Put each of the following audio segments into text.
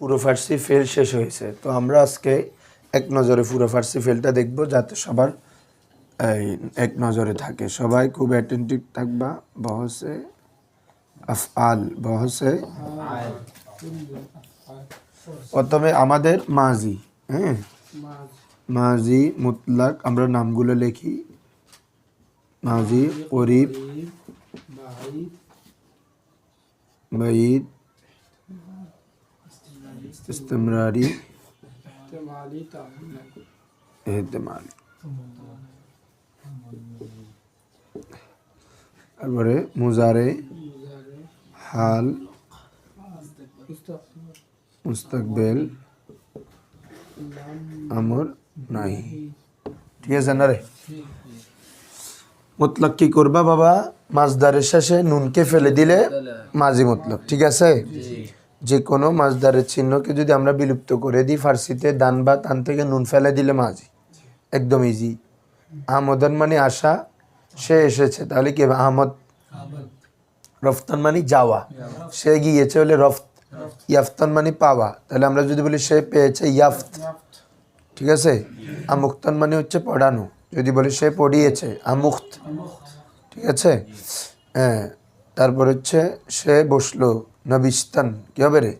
পুরো ফার্সি ফেল শেষ হয়েছে। তো আমরা আজকে এক নজরে পুরো ফার্সি ফেলটা দেখব, যাতে সবার, এই, এক নজরে থাকে। সবাই খুব অ্যাটেন্টিভ থাকবা, বহসে, আফআল, বহসে। প্রথমে আমাদের মাজি হ্যাঁ? মাজি মুতলাক, আমরা নামগুলো লিখি। মাজি করিব বাইদ ইস্তেমরারি। এহতেমাল। তারপরে মুজারে হাল। মুস্তাকবেল। আমর নাই ঠিক আছে না রে? মতলব কি করবা বাবা? মাছদারের শেষে নুনকে ফেলে দিলে মাঝি মতলব ঠিক আছে? যে কোনো মাছদারের চিহ্নকে যদি আমরা বিলুপ্ত করে দিই ফার্সিতে, দান বা তান থেকে নুন ফেলে দিলে মাঝি একদম ইজি আহমদন মানে আসা সে এসেছে। তাহলে কি আহমদ। রফতান মানে যাওয়া। সে গিয়েছে হলে রফত। ইয়াফতান মানে পাওয়া। তাহলে আমরা যদি বলি সে পেয়েছে ইয়াফত। ঠিক আছে? আমুক্তান মানে হচ্ছে পড়ানো। যদি বলি সে পড়িয়েছে, আমুক্ত। ঠিক আছে? হ্যাঁ। তারপর হচ্ছে সে বসল। নবিস্তান কি হবে রে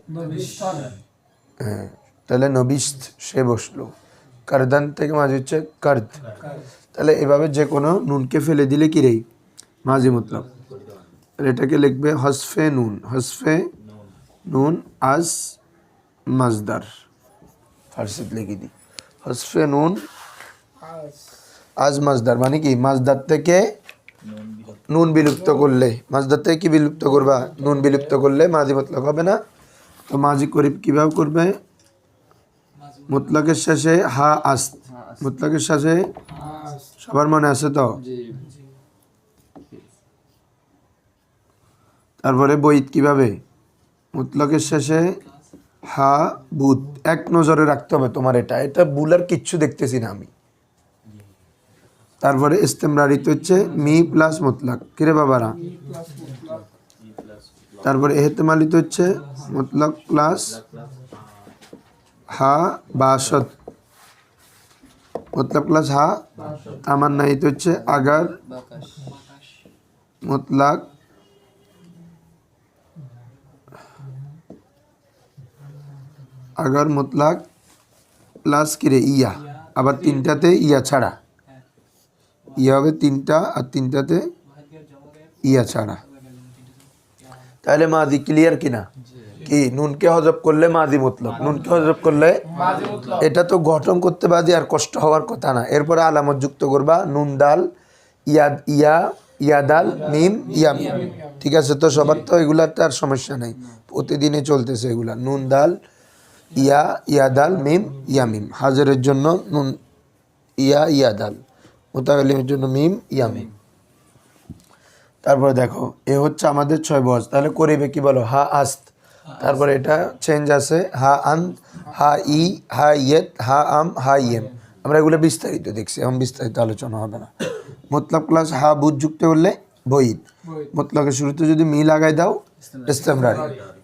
হ্যাঁ তাহলে নবিস্ত সে বসল। কারদান থেকে মাঝে হচ্ছে কার্দ। তাহলে এভাবে যে কোনো নুনকে ফেলে দিলে কি রে? মাঝি মতলব। তাহলে এটাকে লিখবে হসফে নুন। হসফে নুন আজ মাজদার ফার্সিত লিখে দিই হসফে নুন আজ মাজদার মানে কি? মাজদার থেকে নুন বিলুপ্ত করলে মাজদার থেকে কি বিলুপ্ত করবা? নুন বিলুপ্ত করলে মাঝি মতলক হবে না। তো মাঝি করিব কীভাবে করবে? মুতলাকের শেষে হা আস মুতলাকের শেষে সবার মনে আছে তো? তারপরে বইত কীভাবে? মুতলকের শেষে হা বুত। এক নজরে রাখতে হবে তোমার এটা। এটা বুলার কিচ্ছু দেখতেছি না আমি। তারপরে ইস্তেমরারিত হচ্ছে মি প্লাস মুতলাক। কিরে বাবারা? তারপরে এহতেমালিত হচ্ছে মুতলাক প্লাস হা বাসত। মুতলাক প্লাস হা তামান্নাইত হচ্ছে আগার। মুতলাক আগার মুতলাক প্লাস কিরে? ইয়া। আবার তিনটাতে ইয়া ছাড়া। ইয়া হবে তিনটা আর তিনটাতে ইয়া ছাড়া তাহলে মাদি ক্লিয়ার কিনা? কি? নুনকে হজব করলে মাদি মতলব। নুনকে হজব করলে এটা তো গঠন করতে বাদি আর কষ্ট হওয়ার কথা না। এরপরে আলামত যুক্ত করবা, নুন ডাল ইয়া ইয়া ইয়া দাল মিম, ইয়া মিম। ঠিক আছে? তো সবার তো এগুলার তো আর সমস্যা নেই। প্রতিদিনই চলতেছে এগুলা। নুন ডাল, ইয়া ইয়া দাল মিম, ইয়া মিম। হাজারের জন্য নুন, ইয়া ইয়া দাল মোতাকালিমের জন্য মিম ইয়া মিম। তারপরে দেখো এ হচ্ছে আমাদের ছয় বজ তাহলে করিবে কি বলো? হা আস্ত। তারপরে এটা চেঞ্জ আছে। হা আন হা ই হা ইয়েত হা আম হা ইয়েম। আমরা এগুলো বিস্তারিত দেখছি এখন বিস্তারিত আলোচনা হবে না। মতলব ক্লাস হা বুধ যুক্ত করলে বইদ মতলকের শুরুতে যদি মি লাগাই দাও ইস্তেমরারি।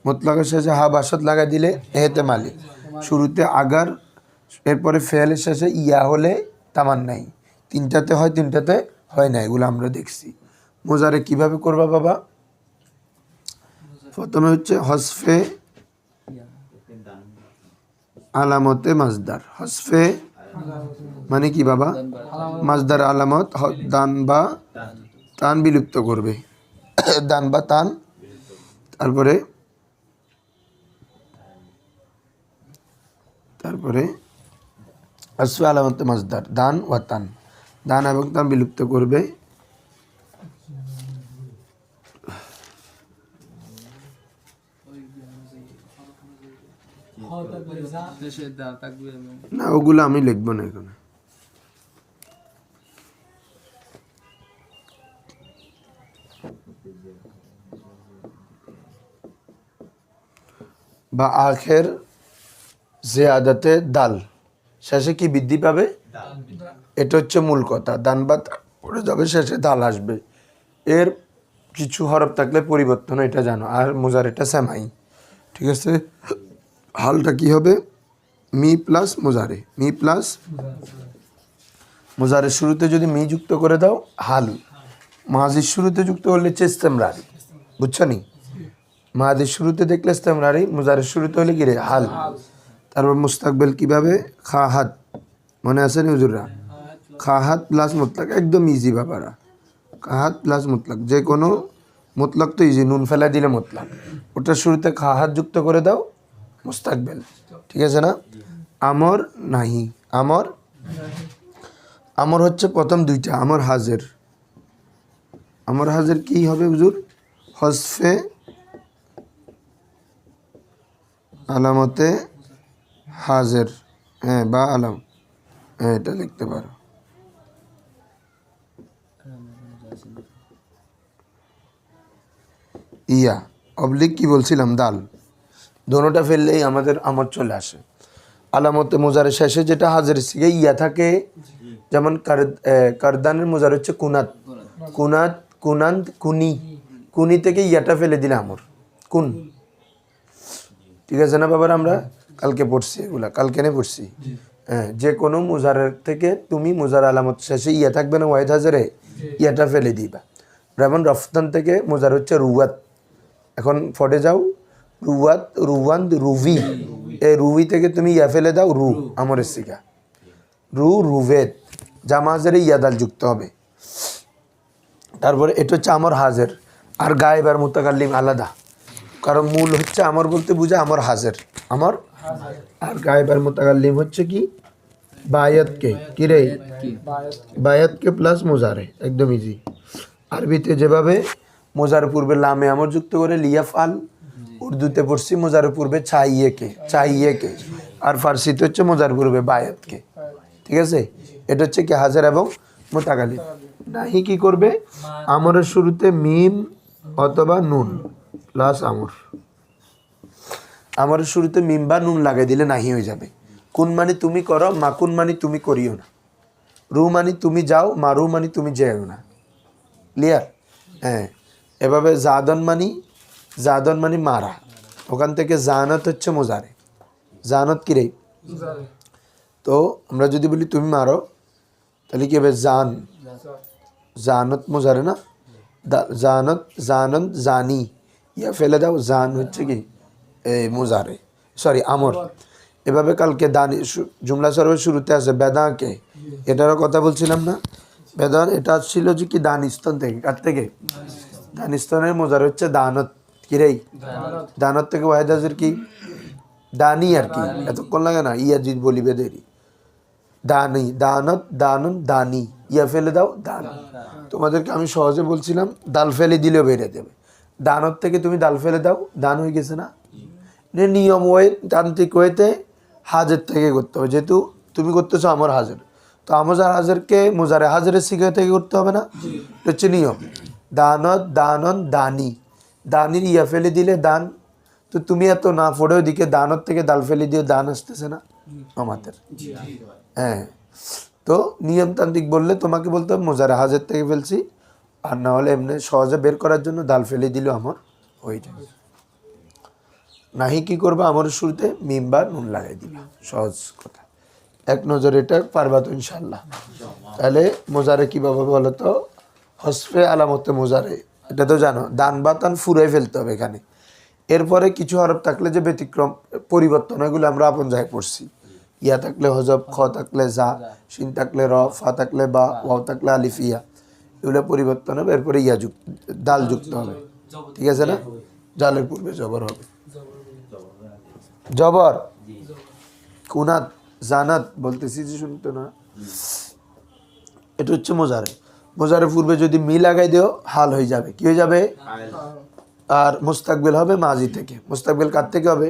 মতলকের শেষে হা বাসত লাগাই দিলে এহেতে মালিক। শুরুতে আগার এরপরে ফেলের শেষে ইয়া হলে তামান নাই তিনটাতে হয় তিনটাতে হয় না এগুলো আমরা দেখছি। মোজারে কীভাবে করবা বাবা? প্রথমে হচ্ছে হসফে আলামতে মাজদার। হসফে মানে কি বাবা? মাজদার আলামত দান বা তান বিলুপ্ত করবে। দান বা তান। তারপরে তারপরে হসফে আলামতে মাজদার, দান ও তান। দান এবং তান বিলুপ্ত করবে। না, ওগুলো আমি লিখব না এখানে। বা আখের যে আদাতে দাল, শেষে কি বৃদ্ধি পাবে? এটা হচ্ছে মূল কথা। দান বা পড়ে যাবে, শেষে দাল আসবে। এর কিছু হরফ থাকলে পরিবর্তন এটা জানো। আর মোজার এটা সেমাই ঠিক আছে? হালটা কি হবে? মি প্লাস মোজারে। মি প্লাস মোজারের শুরুতে যদি মি যুক্ত করে দাও, হাল। মাঝির শুরুতে যুক্ত করলে হচ্ছে ইস্তেমরারি। বুঝছ নি? মাঝির শুরুতে দেখলে ইস্তেমরারি, মোজারের শুরুতে হলে কি রে? হাল। তারপর মুস্তাকবেল কীভাবে? খাহাত মনে আছে নি হুজুররা? খাহাত প্লাস মুতলাক একদম ইজি ব্যাপারা। খাহাত প্লাস মুতলাক, যে কোনো মুতলাক তো ইজি নুন ফেলা দিলে মুতলাক। ওটার শুরুতে খাহাত যুক্ত করে দাও মুস্তাকবেল ঠিক আছে না? আমর নাহি। আমর? আমর হচ্ছে প্রথম দুইটা, আমর হাজের। আমর হাজের কি হবে হুজুর? হসফে আলামতে হাজের। হ্যাঁ বা আলাম। হ্যাঁ এটা লিখতে পারো। ইয়া অবলিক কি বলছিলাম? দাল। দোনোটা ফেললেই আমাদের আমর চলে আসে। আলামতে মোজারের শেষে যেটা হাজার সিগে ইয়া থাকে যেমন কার- কারদানের মোজার হচ্ছে কুনাত। কুনাত কুনান্ত কুনি। কুনি থেকে ইয়াটা ফেলে দিলে আমর। কুন। ঠিক আছে না বাবার আমরা? কালকে পড়ছি এগুলা কালকে নে পড়ছি। হ্যাঁ যে কোনো মুজারের থেকে তুমি মোজার আলামত শেষে ইয়া থাকবে না ওয়াইদ হাজারে ইয়াটা ফেলে দিবা। যেমন রফতান থেকে মোজার হচ্ছে রুয়াত। এখন ফটে যাও। রুয়াত রুয়ান রুভি এই রুভি থেকে তুমি ইয়া ফেলে দাও রু আমরের শিখা। রু রুভেদ জামা হাজারে ইয়াদাল যুক্ত হবে। তারপরে এটা হচ্ছে আমর হাজের। আর গায়েব আর মুতাকাল্লিম আলাদা। কারণ মূল হচ্ছে আমর বলতে বুঝে আমর হাজের। আমর? আর গায়েব আর মুতাকাল্লিম হচ্ছে কি? বায়াতকে। কি রে? বায়াতকে। প্লাস মোজারে। একদম ইজি আরবিতে যেভাবে মোজার পূর্বে লামে আমর যুক্ত করে লিয়া ফাল উর্দুতে পড়ছি মোজার পূর্বে চাইয়েকে চাইয়েকে। আর ফার্সিতে হচ্ছে মোজার পূর্বে বায়াতকে। ঠিক আছে? এটা হচ্ছে কি হাজার এবং মোতাকালি। নাহি কি করবে? আমরের শুরুতে মিম অথবা নুন প্লাস আমর। আমরের শুরুতে মিম বা নুন লাগাই দিলে নাহি হয়ে যাবে। কুন মানে তুমি করো, মা কুন মানে তুমি করিও না। রু মানে তুমি যাও, মা রু মানে তুমি যেও না। ক্লিয়ার হ্যাঁ। এভাবে জাদন মানি জাদন মানি মারা। ওখান থেকে জানত হচ্ছে মোজারে। জানত কি রে? তো আমরা যদি বলি তুমি মারো তাহলে কি হবে? জান। জানত মোজারে না? জানত জানন জানি। ইয়া ফেলে দাও জান হচ্ছে কি? এই মোজারে। সরি আমর। এভাবে কালকে দানি জুমলা সর্বের শুরুতে আছে বেদাকে। এটারও কথা বলছিলাম না? বেদান এটা ছিল যে কি দানিস্তন থেকে কার থেকে? দানিস্তনের মোজার হচ্ছে দানত। কি রে? দানত। থেকে ওয়াহেদ হাজির কি? দানি আর কি। এতক্ষণ লাগে না? ইয়া জিদ বলিবে দেরি দানি দানত দানন দানি। ইয়া ফেলে দাও দান। তোমাদেরকে আমি সহজে বলছিলাম ডাল ফেলে দিলেও বেড়ে দেবে দানত থেকে তুমি ডাল ফেলে দাও দান হয়ে গেছে না? নিয়ম ওয়ে তান্ত্রিক ওয়েতে হাজের থেকে করতে হবে। যেহেতু তুমি করতেছো আমার হাজার। তো আমার হাজারকে মোজারে হাজারের শিখে থেকে করতে হবে না? হচ্ছে নিয়ম। দানত দানন দানি। দানির ইয়া ফেলে দিলে দান। তো তুমি এত না পড়ে ওদিকে দানত থেকে দাল ফেলে দিয়ে দান আসতেছে না? আমাদের। হ্যাঁ। তো নিয়মতান্ত্রিক বললে তোমাকে বলতে হবে মোজারে হাজার থেকে ফেলছি। আর না হলে এমনি সহজে বের করার জন্য দাল ফেলে দিল আমার হয়ে যাবে নাহি কি করবা? আমার শুরুতে মিম বা নুন লাগাই দিবা। সহজ কথা। এক নজর এটা পারবা তো ইনশাল্লাহ তাহলে মোজারে কীভাবে বলো তো? হসফে আলামতে মোজারে, এটা তো জানো, দান বা তান ফুরাই ফেলতে হবে এখানে। এরপরে কিছু হরফ থাকলে যে ব্যতিক্রম, পরিবর্তন, এগুলো আমরা আপন জায়গায় পড়ছি। ইয়া থাকলে হজব, খ থাকলে জা, শিন থাকলে র, ফা থাকলে বা, ওয়াও থাকলে আলিফ, ইয়া। এগুলো পরিবর্তন হবে, এরপরে ইয়া যুক্ত, দাল যুক্ত হবে। ঠিক আছে না? জালের পূর্বে জবর হবে। জবর? কুনাত, জানাত, বলতেছি যে শুনতো না। এটা হচ্ছে মোজারে। মোজারের পূর্বে যদি মি লাগাই দিও, হাল হয়ে যাবে। কি হয়ে যাবে? আর মুস্তাকবেল হবে মাজি থেকে। মুস্তাকবেল কার থেকে হবে?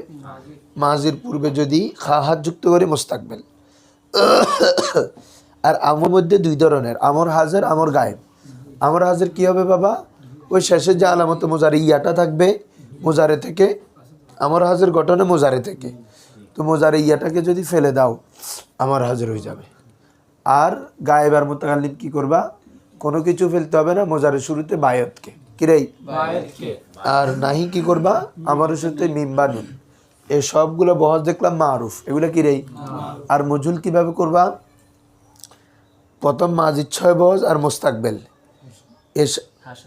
মাজির পূর্বে যদি খা হাত যুক্ত করে, মুস্তাকবেল। আর আমর মধ্যে দুই ধরনের, আমর হাজার, আমর গায়েব। আমর হাজার কি হবে বাবা? ওই শেষের যে আলামত মোজারে ইয়াটা থাকবে, মোজারে থেকে, আমার হাজার গঠনে মোজারে থেকে। তো মোজারে ইয়াটাকে যদি ফেলে দাও, আমার হাজার হয়ে যাবে। আর গায়েব আর মোতাকাল্লিম কি করবা? কোনো কিছু ফেলতে হবে না মোজারের শুরুতে বায়তকে। কিরেই আর নাহি কি করবা? আমার সাথে মিম্বা নুন এই সবগুলো বহস দেখলাম মারুফ। এগুলো কি রে? আর মজুল কীভাবে করবা? প্রথম মাজিদ ছয় বহজ আর মোস্তাকবেল। এস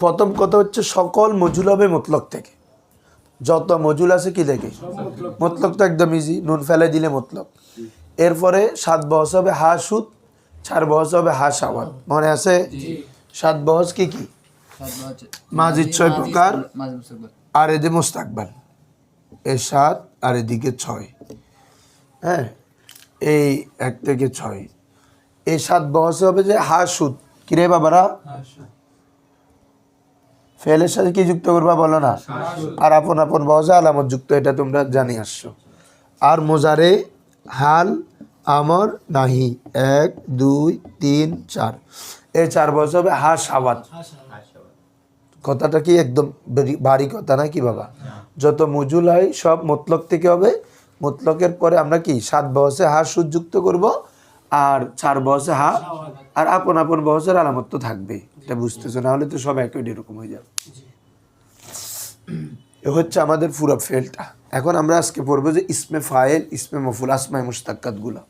প্রথম কথা হচ্ছে সকল মজুল হবে মতলক থেকে। যত মজুল আছে কি থেকে মতলক। তো একদম ইজি নুন ফেলে দিলে মতলক। এরপরে সাত বহস হবে হা সুদ চার বহস হবে হা সাওয়াত মনে আছে? সাত বহস কি কি? মাজিদ ছয় প্রকার। আর এদের মোস্তাকবাল। এ সাত আর এদিকে ছয়। হ্যাঁ? এই এক থেকে ছয়। এই সাত বহস হবে যে হা সুদ। কিরে বাবারা? ফেলের সাথে কি যুক্ত করবা বলো না? আর আপন আপন বহসে আলামত যুক্ত এটা তোমরা জানিয়ে আসছো। আর মোজারে হাল আমর নাহি। এক দুই তিন চার। এই চার বহস হবে হা সাবাত কথাটা কি একদম ভারী- কথা না কি বাবা যত মজুল হয় সব মতলক থেকে হবে। মতলকের পরে আমরা কি? সাত বহসে হা সুযুক্ত করব আর চার বহসে হা আর আপন আপন বহসের আলামত তো থাকবে। এটা বুঝতেছো? না হলে তো সব একই এরকম হয়ে যাবে। এ হচ্ছে আমাদের পুরো ফেলটা। এখন আমরা আজকে পড়ব যে ইসমে ফায়েল ইসমে মফুল আসমায়গুলা